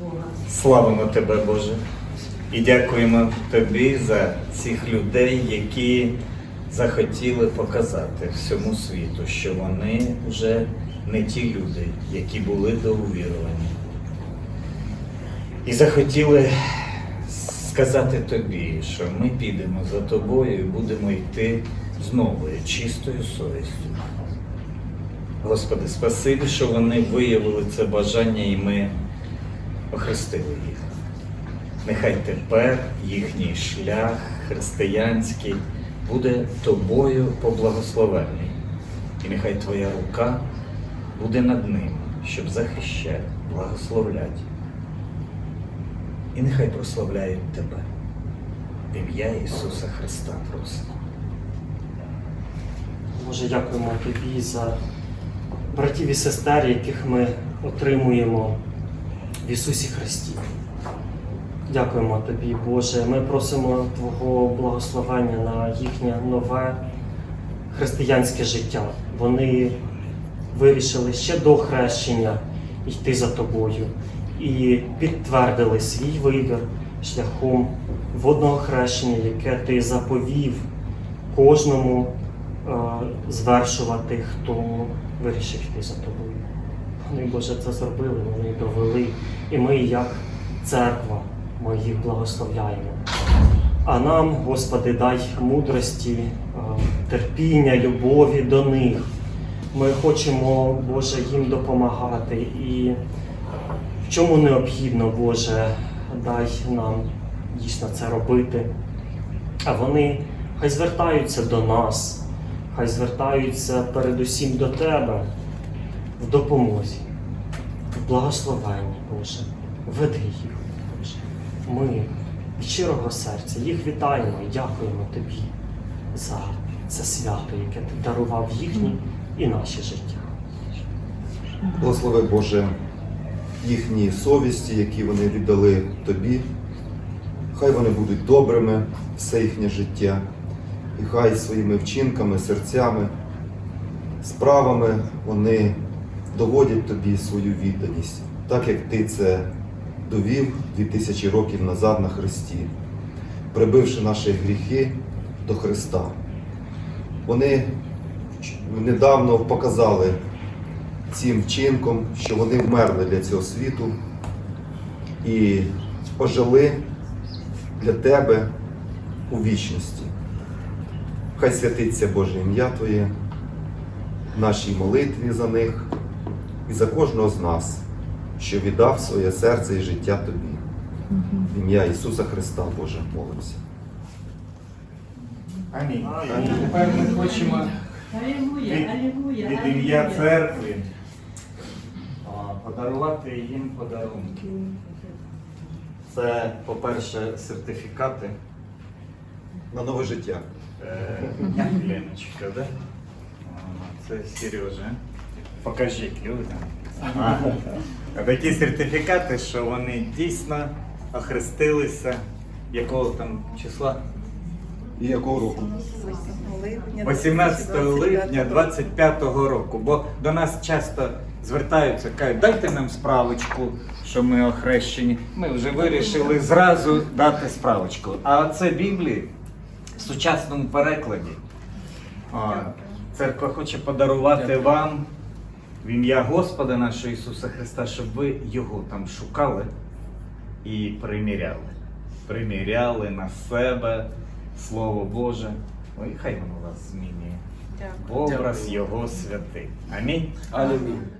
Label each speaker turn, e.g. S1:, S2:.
S1: Бога.
S2: Славимо тебе, Боже, і дякуємо тобі за цих людей, які захотіли показати всьому світу, що вони вже не ті люди, які були до увірування. І захотіли сказати тобі, що ми підемо за тобою і будемо йти з новою, чистою совістю. Господи, спасибі, що вони виявили це бажання і ми охрестили їх. Нехай тепер їхній шлях християнський буде тобою поблагословений. І нехай твоя рука буде над ним, щоб захищати, благословляти. І нехай прославляють тебе. В ім'я Ісуса Христа просимо.
S3: Боже, дякуємо тобі за братів і сестер, яких ми отримуємо в Ісусі Христі. Дякуємо тобі, Боже. Ми просимо Твого благословення на їхнє нове християнське життя. Вони вирішили ще до хрещення йти за тобою і підтвердили свій вибір шляхом водного хрещення, яке ти заповів кожному е, звершувати, хто вирішив йти за тобою. Вони, Боже, це зробили, вони довели. І ми, як церква, ми їх благословляємо. А нам, Господи, дай мудрості, е, терпіння, любові до них. Ми хочемо, Боже, їм допомагати. І в чому необхідно, Боже, дай нам дійсно це робити. А вони хай звертаються до нас, хай звертаються передусім до Тебе в допомозі, в благословенні, Боже. Веди їх, Боже. Ми від щирого серця їх вітаємо і дякуємо Тобі за це свято, яке ти дарував їхні і наші життя.
S4: Благослови Боже їхні совісті, які вони віддали Тобі. Хай вони будуть добрими все їхнє життя, і хай своїми вчинками, серцями, справами вони доводять тобі свою відданість, так як ти це довів 2000 років назад на Христі, прибивши наші гріхи до Христа. Вони недавно показали цим вчинком, що вони вмерли для цього світу і ожили для тебе у вічності. Хай святиться Боже ім'я Твоє нашій молитві за них і за кожного з нас, що віддав своє серце і життя Тобі. В ім'я Ісуса Христа, Боже, молимося.
S2: Амінь. Амінь. Тепер ми хочемо від, від ім'я церкви подарувати їм подарунки. Це, по-перше, сертифікати.
S4: На нове життя.
S2: Е, Леночка, да? А, Це Сережа. Покажіть людям. А, Такі сертифікати, що вони дійсно охрестилися. Якого там числа?
S4: І якого року?
S2: 18 липня 25-го року. Бо до нас часто звертаються, кажуть, дайте нам справочку, що ми охрещені. Ми вже вирішили зразу дати справочку. А це Біблії в сучасному перекладі. Церква хоче подарувати вам в ім'я Господа нашого Ісуса Христа, щоб ви його там шукали і приміряли. Приміряли на себе Слово Боже. і хай воно вас змінює. Образ Його святий. Амінь.
S5: Аллилуйя.